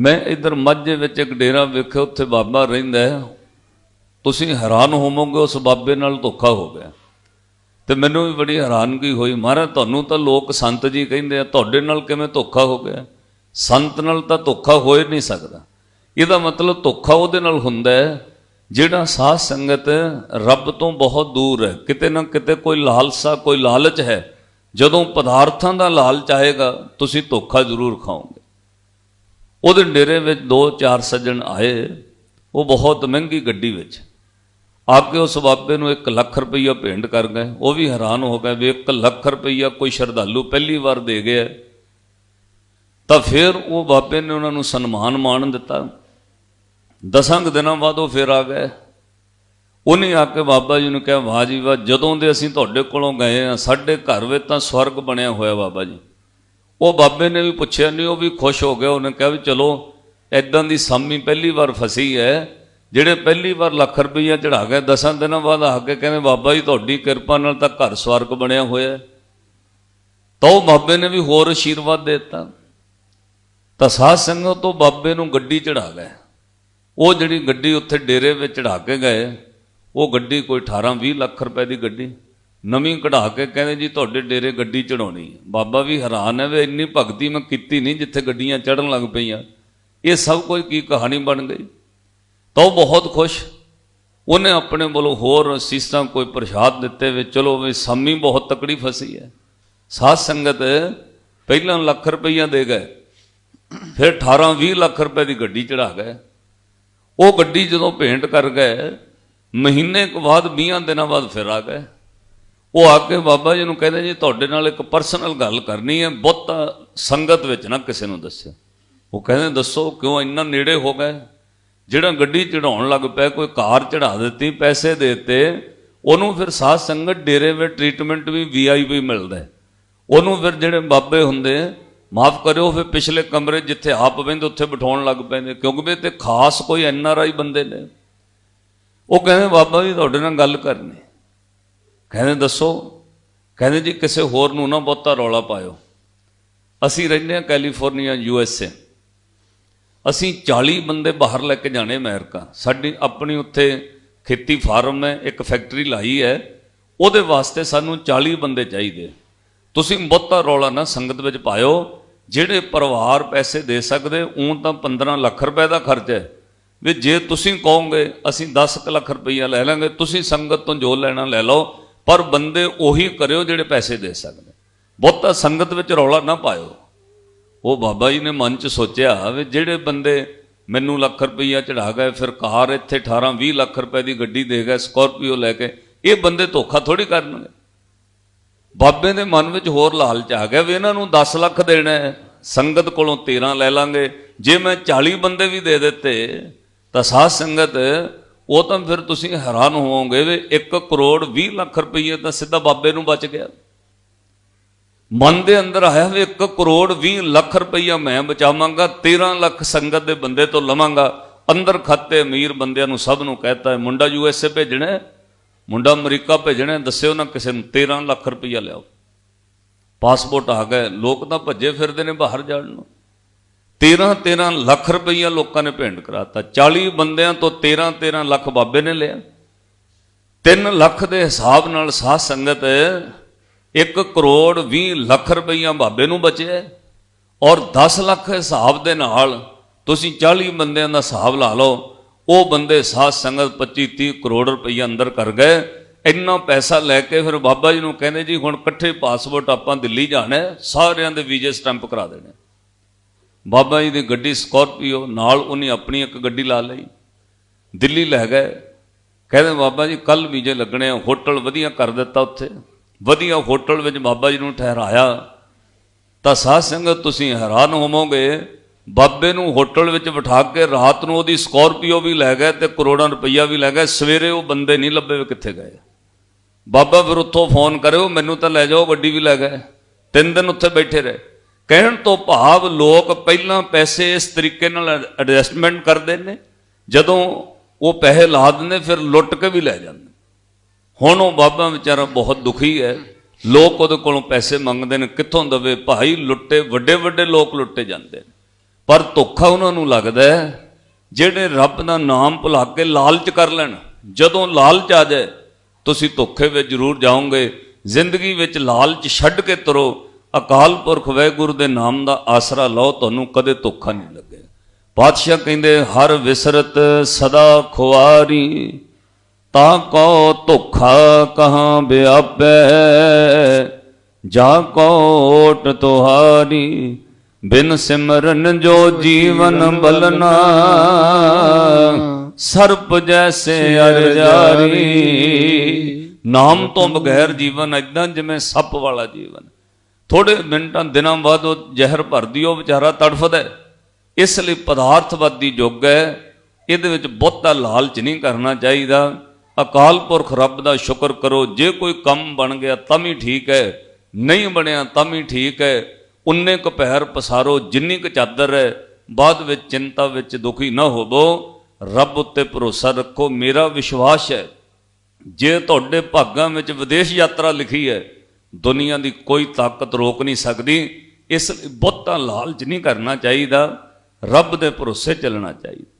ਮੈਂ ਇਧਰ ਮੱਝੇ ਵਿੱਚ ਇੱਕ ਡੇਰਾ ਵੇਖਿਆ, ਉੱਥੇ ਬਾਬਾ ਰਹਿੰਦਾ ਹੈ। ਤੁਸੀਂ ਹੈਰਾਨ ਹੋਵੋਗੇ, ਉਸ ਬਾਬੇ ਨਾਲ ਧੋਖਾ ਹੋ ਗਿਆ। ਤੇ ਮੈਨੂੰ ਵੀ ਬੜੀ ਹੈਰਾਨਗੀ ਹੋਈ, ਮਹਾਰਾਜ, ਤੁਹਾਨੂੰ ਤਾਂ ਲੋਕ ਸੰਤ ਜੀ ਕਹਿੰਦੇ ਆ, ਤੁਹਾਡੇ ਨਾਲ ਕਿਵੇਂ ਧੋਖਾ ਹੋ ਗਿਆ? ਸੰਤ ਨਾਲ ਤਾਂ ਧੋਖਾ ਹੋ ਹੀ ਨਹੀਂ ਸਕਦਾ। ਇਹਦਾ ਮਤਲਬ ਧੋਖਾ ਉਹਦੇ ਨਾਲ ਹੁੰਦਾ ਹੈ, ਜਿਹੜਾ ਸਾਧ ਸੰਗਤ ਰੱਬ ਤੋਂ ਬਹੁਤ ਦੂਰ ਹੈ। ਕਿਤੇ ਨਾ ਕਿਤੇ ਕੋਈ ਲਾਲਸਾ, ਕੋਈ ਲਾਲਚ ਹੈ। ਜਦੋਂ ਪਦਾਰਥਾਂ ਦਾ ਲਾਲਚ ਆਏਗਾ, ਤੁਸੀਂ ਧੋਖਾ ਜ਼ਰੂਰ ਖਾਓਗੇ। ਉਹਦੇ ਡੇਰੇ ਵਿੱਚ ਦੋ ਚਾਰ ਸੱਜਣ ਆਏ, ਉਹ ਬਹੁਤ ਮਹਿੰਗੀ ਗੱਡੀ ਵਿੱਚ। ਆ ਕੇ ਉਸ ਬਾਬੇ ਨੂੰ 1 ਲੱਖ ਰੁਪਈਆ ਭੇਂਟ ਕਰ ਗਏ। ਉਹ ਵੀ ਹੈਰਾਨ ਹੋ ਗਏ ਵੀ 1 ਲੱਖ ਰੁਪਈਆ ਕੋਈ ਸ਼ਰਧਾਲੂ ਪਹਿਲੀ ਵਾਰ ਦੇ ਗਿਆ। ਤਾਂ ਫਿਰ ਉਹ ਬਾਬੇ ਨੇ ਉਹਨਾਂ ਨੂੰ ਸਨਮਾਨ ਮਾਣ ਦਿੱਤਾ। ਦਸਾਂ ਕੁ ਦਿਨਾਂ ਬਾਅਦ ਉਹ ਫਿਰ ਆ ਗਏ। ਉਹਨੇ ਆ ਕੇ ਬਾਬਾ ਜੀ ਨੂੰ ਕਿਹਾ, ਵਾਹ ਜੀ, ਵਾਹ, ਜਦੋਂ ਦੇ ਅਸੀਂ ਤੁਹਾਡੇ ਕੋਲੋਂ ਗਏ ਆ ਸਾਡੇ ਘਰ ਵਿੱਚ ਤਾਂ ਸਵਰਗ ਬਣਿਆ ਹੋਇਆ ਬਾਬਾ ਜੀ। ਉਹ ਬਾਬੇ ਨੇ ਵੀ ਪੁੱਛਿਆ, ਨਹੀਂ, ਉਹ ਵੀ ਖੁਸ਼ ਹੋ ਗਿਆ ਉਹਨੇ ਕਿਹਾ ਵੀ ਚਲੋ ਐਦਾਂ ਦੀ ਸਾਮੀ ਪਹਿਲੀ ਵਾਰ ਫਸੀ ਹੈ, ਜਿਹੜੇ ਪਹਿਲੀ ਵਾਰ ਲੱਖ ਰੁਪਈਆ ਚੜਾ ਗਏ, ਦਸਾਂ ਦਿਨਾਂ ਬਾਅਦ ਆ ਕੇ ਕਹਿੰਦੇ, ਬਾਬਾ ਜੀ, ਤੁਹਾਡੀ ਕਿਰਪਾ ਨਾਲ ਤਾਂ ਘਰ ਸਵਰਗ ਬਣਿਆ ਹੋਇਆ ਤਾਂ ਉਹ ਬਾਬੇ ਨੇ ਵੀ ਹੋਰ ਆਸ਼ੀਰਵਾਦ ਦੇ ਦਿੱਤਾ। ਤਾਂ ਸਾਧ ਸੰਗਤ ਤੋਂ ਬਾਬੇ ਨੂੰ ਗੱਡੀ ਚੜਾ ਗਏ। ਉਹ ਜਿਹੜੀ ਗੱਡੀ ਉੱਥੇ ਡੇਰੇ ਵਿੱਚ ਚੜਾ ਕੇ ਗਏ, ਉਹ ਗੱਡੀ ਕੋਈ 18 20 ਲੱਖ ਰੁਪਏ ਦੀ ਗੱਡੀ। ਨਵੀਂ ਕਢਾ ਕੇ ਕਹਿੰਦੇ ਜੀ ਤੁਹਾਡੇ ਡੇਰੇ ਗੱਡੀ ਚੜਾਉਣੀ ਬਾਬਾ ਵੀ ਹੈਰਾਨ ਹੈ ਵੀ ਇੰਨੀ ਭਗਤੀ ਮੈਂ ਕੀਤੀ ਨਹੀਂ ਜਿੱਥੇ ਗੱਡੀਆਂ ਚੜਨ ਲੱਗ ਪਈਆਂ। ਇਹ ਸਭ ਕੁਝ ਕੀ ਕਹਾਣੀ ਬਣ ਗਈ? ਤਾਂ ਉਹ ਬਹੁਤ ਖੁਸ਼। ਉਹਨੇ ਆਪਣੇ ਵੱਲੋਂ ਹੋਰ ਸੀਸਾਂ ਕੋਈ ਪ੍ਰਸ਼ਾਦ ਦਿੱਤੇ ਵੀ ਚਲੋ ਵੀ ਸਾਮੀ ਬਹੁਤ ਤਕੜੀ ਫਸੀ ਹੈ। ਸਾਧ ਸੰਗਤ ਪਹਿਲਾਂ ਲੱਖ ਰੁਪਈਆ ਦੇ ਗਏ। ਫਿਰ 18 20 ਲੱਖ ਰੁਪਏ ਦੀ ਗੱਡੀ ਚੜਾ ਗਏ। ਉਹ ਗੱਡੀ ਜਦੋਂ ਭੇਂਟ ਕਰ ਗਏ, ਮਹੀਨੇ ਕੁ ਬਾਅਦ 20 ਦਿਨਾਂ ਬਾਅਦ ਫਿਰ ਆ ਗਏ। ਉਹ ਆ ਕੇ ਬਾਬਾ ਜੀ ਨੂੰ ਕਹਿੰਦੇ ਜੀ, ਤੁਹਾਡੇ ਨਾਲ ਇੱਕ ਪਰਸਨਲ ਗੱਲ ਕਰਨੀ ਹੈ, ਬਹੁਤਾ ਸੰਗਤ ਵਿੱਚ ਨਾ ਕਿਸੇ ਨੂੰ ਦੱਸਿਓ। ਉਹ ਕਹਿੰਦੇ, ਦੱਸੋ ਕਿਉਂ ਇੰਨਾ ਨੇੜੇ ਹੋ ਗਏ? ਜਿਹੜਾ ਗੱਡੀ ਚੜਾਉਣ ਲੱਗ ਪਿਆ, ਕੋਈ ਕਾਰ ਚੜਾ ਦਿੱਤੀ, ਪੈਸੇ ਦੇਤੇ, ਉਹਨੂੰ ਫਿਰ ਸਾਧ ਸੰਗਤ ਡੇਰੇ ਵਿੱਚ ਟ੍ਰੀਟਮੈਂਟ ਵੀ ਵੀਆਈਪੀ ਮਿਲਦਾ ਉਹਨੂੰ ਫਿਰ ਜਿਹੜੇ ਬਾਬੇ ਹੁੰਦੇ, ਮਾਫ ਕਰਿਓ ਫਿਰ ਪਿਛਲੇ ਕਮਰੇ ਜਿੱਥੇ ਆਪ ਬੈੰਦੇ ਉੱਥੇ ਬਿਠਾਉਣ ਲੱਗ ਪੈਂਦੇ, ਕਿਉਂਕਿ ਵੀ ਤੇ ਖਾਸ ਕੋਈ ਐਨਆਰਆਈ ਬੰਦੇ ਨੇ। ਉਹ ਕਹਿੰਦੇ, ਬਾਬਾ ਜੀ, ਤੁਹਾਡੇ ਨਾਲ ਗੱਲ ਕਰਨੀ। ਕਹਿੰਦੇ, ਦੱਸੋ, ਕਹਿੰਦੇ ਜੀ ਕਿਸੇ ਹੋਰ ਨੂੰ ਨਾ ਬਹੁਤਾ ਰੌਲਾ ਪਾਇਓ। ਅਸੀਂ ਰਹਿੰਦੇ ਹਾਂ ਕੈਲੀਫੋਰਨੀਆ, ਯੂ ਐਸ ਏ। ਅਸੀਂ 40 ਬੰਦੇ ਬਾਹਰ ਲੈ ਕੇ ਜਾਣੇ ਅਮਰੀਕਾ। ਸਾਡੀ ਆਪਣੀ ਉੱਥੇ ਖੇਤੀ ਫਾਰਮ ਹੈ, ਇੱਕ ਫੈਕਟਰੀ ਲਾਈ ਹੈ। ਉਹਦੇ ਵਾਸਤੇ ਸਾਨੂੰ 40 ਬੰਦੇ ਚਾਹੀਦੇ ਤੁਸੀਂ ਬਹੁਤਾ ਰੌਲਾ ਨਾ ਸੰਗਤ ਵਿੱਚ ਪਾਇਓ। ਜਿਹੜੇ ਪਰਿਵਾਰ ਪੈਸੇ ਦੇ ਸਕਦੇ ਉਂ ਤਾਂ 15 ਲੱਖ ਰੁਪਏ ਦਾ ਖਰਚ ਹੈ। ਵੀ ਜੇ ਤੁਸੀਂ ਕਹੋਗੇ, ਅਸੀਂ 10 ਕੁ ਲੱਖ ਰੁਪਈਆ ਲੈ ਲਾਂਗੇ, ਤੁਸੀਂ ਸੰਗਤ ਤੋਂ ਜੋ ਲੈਣਾ ਲੈ ਲਓ। ਪਰ ਬੰਦੇ ਉਹੀ ਕਰਿਓ ਜਿਹੜੇ ਪੈਸੇ ਦੇ ਸਕਦੇ। ਬਹੁਤਾ ਸੰਗਤ ਵਿੱਚ ਰੌਲਾ ਨਾ ਪਾਇਓ। ਉਹ ਬਾਬਾ ਜੀ ਨੇ ਮਨ 'ਚ ਸੋਚਿਆ ਵੀ ਜਿਹੜੇ ਬੰਦੇ ਮੈਨੂੰ ਲੱਖ ਰੁਪਈਆ ਚੜਾ ਗਏ, ਫਿਰ ਕਾਰ ਇੱਥੇ 18 20 ਲੱਖ ਰੁਪਏ ਦੀ ਗੱਡੀ ਦੇ ਗਏ, ਸਕਾਰਪੀਓ ਲੈ ਕੇ, ਇਹ ਬੰਦੇ ਧੋਖਾ ਥੋੜੀ ਕਰਨਗੇ। ਬਾਬੇ ਦੇ ਮਨ ਵਿੱਚ ਹੋਰ ਲਾਲਚ ਆ ਗਿਆ ਵੀ ਇਹਨਾਂ ਨੂੰ 10 ਲੱਖ ਦੇਣਾ ਹੈ, ਸੰਗਤ ਕੋਲੋਂ 13 ਲੈ ਲਾਂਗੇ। ਜੇ ਮੈਂ 40 ਬੰਦੇ ਵੀ ਦੇ ਦਿੱਤੇ, ਤਾਂ ਸਾਧ ਸੰਗਤ ਉਹ ਤਾਂ ਫਿਰ ਤੁਸੀਂ ਹੈਰਾਨ ਹੋਵੋਗੇ ਵੀ 1 ਕਰੋੜ 20 ਲੱਖ ਰੁਪਈਏ ਤਾਂ ਸਿੱਧਾ ਬਾਬੇ ਨੂੰ ਬਚ ਗਿਆ। ਮਨ ਦੇ ਅੰਦਰ ਆਇਆ ਵੀ 1 ਕਰੋੜ 20 ਲੱਖ ਰੁਪਈਆ ਮੈਂ ਬਚਾਵਾਂਗਾ 13 ਲੱਖ ਸੰਗਤ ਦੇ ਬੰਦੇ ਤੋਂ ਲਵਾਂਗਾ। ਅੰਦਰ ਖਾਤੇ ਅਮੀਰ ਬੰਦਿਆਂ ਨੂੰ ਸਭ ਨੂੰ ਕਹਤਾ ਹੈ ਮੁੰਡਾ ਯੂ ਐਸ ਏ ਭੇਜਣਾ ਮੁੰਡਾ ਅਮਰੀਕਾ ਭੇਜਣਾ ਦੱਸਿਓ ਨਾ ਕਿਸੇ ਨੂੰ 13 ਲੱਖ ਰੁਪਈਆ ਲਿਆਓ। ਪਾਸਪੋਰਟ ਆ ਗਏ, ਲੋਕ ਤਾਂ ਭੱਜੇ ਫਿਰਦੇ ਨੇ ਬਾਹਰ ਜਾਣ ਨੂੰ। 13 13 ਲੱਖ ਰੁਪਈਆ ਲੋਕਾਂ ਨੇ ਭੇਂਟ ਕਰਾਤਾ। 40 ਬੰਦਿਆਂ ਤੋਂ 13 13 ਲੱਖ ਬਾਬੇ ਨੇ ਲਿਆ। 3 ਲੱਖ ਦੇ ਹਿਸਾਬ ਨਾਲ ਸਾਧ ਸੰਗਤ 1 ਕਰੋੜ 20 ਲੱਖ ਰੁਪਈਆ ਬਾਬੇ ਨੂੰ ਬਚਿਆ ਔਰ 10 ਲੱਖ ਹਿਸਾਬ ਦੇ ਨਾਲ ਤੁਸੀਂ 40 ਬੰਦਿਆਂ ਦਾ ਹਿਸਾਬ ਲਾ ਲਓ, ਉਹ ਬੰਦੇ ਸਾਧ ਸੰਗਤ 25 30 ਕਰੋੜ ਰੁਪਈਆ ਅੰਦਰ ਕਰ ਗਏ। ਇੰਨਾ ਪੈਸਾ ਲੈ ਕੇ ਫਿਰ ਬਾਬਾ ਜੀ ਨੂੰ ਕਹਿੰਦੇ ਜੀ, ਹੁਣ ਇਕੱਠੇ ਪਾਸਪੋਰਟ ਆਪਾਂ ਦਿੱਲੀ ਜਾਣਾ ਸਾਰਿਆਂ ਦੇ ਵੀਜ਼ੇ ਸਟੈਂਪ ਕਰਾ ਦੇਣੇ। ਬਾਬਾ ਜੀ ਦੀ ਗੱਡੀ ਸਕਾਰਪੀਓ, ਨਾਲ ਉਹਨੇ ਆਪਣੀ ਇੱਕ ਗੱਡੀ ਲਾ ਲਈ। ਦਿੱਲੀ ਲੈ ਗਏ। ਕਹਿੰਦੇ ਬਾਬਾ ਜੀ ਕੱਲ ਵੀਜ਼ੇ ਲੱਗਣੇ ਹੋਟਲ ਵਧੀਆ ਕਰ ਦਿੱਤਾ ਉੱਥੇ। ਵਧੀਆ ਹੋਟਲ ਵਿੱਚ ਬਾਬਾ ਜੀ ਨੂੰ ਠਹਿਰਾਇਆ। ਤਾਂ ਸਾਧ ਸੰਗਤ, ਤੁਸੀਂ ਹੈਰਾਨ ਹੋਵੋਗੇ, ਬਾਬੇ ਨੂੰ ਹੋਟਲ ਵਿੱਚ ਬਿਠਾ ਕੇ ਰਾਤ ਨੂੰ ਉਹਦੀ ਸਕਾਰਪੀਓ ਵੀ ਲੈ ਗਏ ਤੇ ਕਰੋੜਾਂ ਰੁਪਈਆ ਵੀ ਲੈ ਗਏ। ਸਵੇਰੇ ਉਹ ਬੰਦੇ ਨਹੀਂ ਲੱਭੇ ਵੀ ਕਿੱਥੇ ਗਏ। ਬਾਬਾ ਫਿਰ ਉੱਥੋਂ ਫੋਨ ਕਰਿਓ, ਮੈਨੂੰ ਤਾਂ ਲੈ ਜਾਓ ਗੱਡੀ ਵੀ ਲੈ ਗਏ। ਤਿੰਨ ਦਿਨ ਉੱਥੇ ਬੈਠੇ ਰਹੇ। ਕਹਿਣ ਤੋਂ ਭਾਵ ਲੋਕ ਪਹਿਲਾਂ ਪੈਸੇ ਇਸ ਤਰੀਕੇ ਨਾਲ ਐਡਜਸਟਮੈਂਟ ਕਰਦੇ ਨੇ, ਜਦੋਂ ਉਹ ਪੈਸੇ ਲਾ ਦਿੰਦੇ, ਫਿਰ ਲੁੱਟ ਕੇ ਵੀ ਲੈ ਜਾਂਦੇ। ਹੁਣ ਉਹ ਬਾਬਾ ਵਿਚਾਰਾ ਬਹੁਤ ਦੁਖੀ ਹੈ। ਲੋਕ ਉਹਦੇ ਕੋਲੋਂ ਪੈਸੇ ਮੰਗਦੇ ਨੇ, ਕਿੱਥੋਂ ਦਵੇ? ਭਾਈ ਲੁੱਟੇ ਵੱਡੇ ਵੱਡੇ ਲੋਕ ਲੁੱਟੇ ਜਾਂਦੇ ਨੇ। ਪਰ ਧੋਖਾ ਉਹਨਾਂ ਨੂੰ ਲੱਗਦਾ ਹੈ, ਜਿਹੜੇ ਰੱਬ ਦਾ ਨਾਮ ਭੁਲਾ ਕੇ ਲਾਲਚ ਕਰ ਲੈਣ। ਜਦੋਂ ਲਾਲਚ ਆ ਜਾਏ, ਤੁਸੀਂ ਧੋਖੇ ਵਿੱਚ ਜ਼ਰੂਰ ਜਾਓਗੇ। ਜ਼ਿੰਦਗੀ ਵਿੱਚ ਲਾਲਚ ਛੱਡ ਕੇ ਤੁਰੋ। ਅਕਾਲ ਪੁਰਖ ਵੈਗੁਰੂ ਦੇ ਨਾਮ ਦਾ ਆਸਰਾ ਲਓ, ਤੁਹਾਨੂੰ ਕਦੇ ਧੋਖਾ ਨਹੀਂ ਲੱਗੇਗਾ ਪਾਤਸ਼ਾਹ ਕਹਿੰਦੇ, ਹਰ ਵਿਸਰਤ ਸਦਾ ਖੁਆਰੀ, ਤਾਂ ਕੋ ਧੋਖਾ ਕਹਾਂ ਵਿਆਪੈ ਜਾ ਕੋਟ ਤੁਹਾਰੀ, ਬਿਨ ਸਿਮਰਨ ਜੋ ਜੀਵਨ ਬਲਨਾ, ਸਰਪ ਜੈਸੇ ਅਰ ਨਾਮ ਤੋਂ ਬਗੈਰ ਜੀਵਨ ਇਦਾਂ ਜਿਵੇਂ ਸੱਪ ਵਾਲਾ ਜੀਵਨ। ਥੋੜੇ ਮਿੰਟਾਂ ਦਿਨਾਂ ਬਾਅਦ ਉਹ ਜ਼ਹਿਰ ਭਰਦੀ, ਉਹ ਵਿਚਾਰਾ ਤੜਫਦਾ ਇਸ ਲਈ ਪਦਾਰਥਵਾਦੀ ਯੁੱਗ ਹੈ। ਇਹਦੇ ਵਿੱਚ ਬਹੁਤਾ ਲਾਲਚ ਨਹੀਂ ਕਰਨਾ ਚਾਹੀਦਾ। ਅਕਾਲ ਪੁਰਖ ਰੱਬ ਦਾ ਸ਼ੁਕਰ ਕਰੋ, ਜੇ ਕੋਈ ਕੰਮ ਬਣ ਗਿਆ ਤਾਂ ਵੀ ਠੀਕ ਹੈ। ਨਹੀਂ ਬਣਿਆ ਤਾਂ ਵੀ ਠੀਕ ਹੈ। ਉਨੇ ਕੁ ਪੈਰ ਪਸਾਰੋ, ਜਿੰਨੀ ਕੁ ਚਾਦਰ ਹੈ। ਬਾਅਦ ਵਿੱਚ ਚਿੰਤਾ ਵਿੱਚ ਦੁਖੀ ਨਾ ਹੋਵੋ। ਰੱਬ ਉੱਤੇ ਭਰੋਸਾ ਰੱਖੋ। ਮੇਰਾ ਵਿਸ਼ਵਾਸ ਹੈ, ਜੇ ਤੁਹਾਡੇ ਭਾਗਾਂ ਵਿੱਚ ਵਿਦੇਸ਼ ਯਾਤਰਾ ਲਿਖੀ ਹੈ ਦੁਨੀਆ ਦੀ ਕੋਈ ਤਾਕਤ ਰੋਕ ਨਹੀਂ ਸਕਦੀ। ਇਸ ਲਈ ਬਹੁਤਾ ਲਾਲਚ ਨਹੀਂ ਕਰਨਾ ਚਾਹੀਦਾ। ਰੱਬ ਦੇ ਭਰੋਸੇ ਚੱਲਣਾ ਚਾਹੀਦਾ।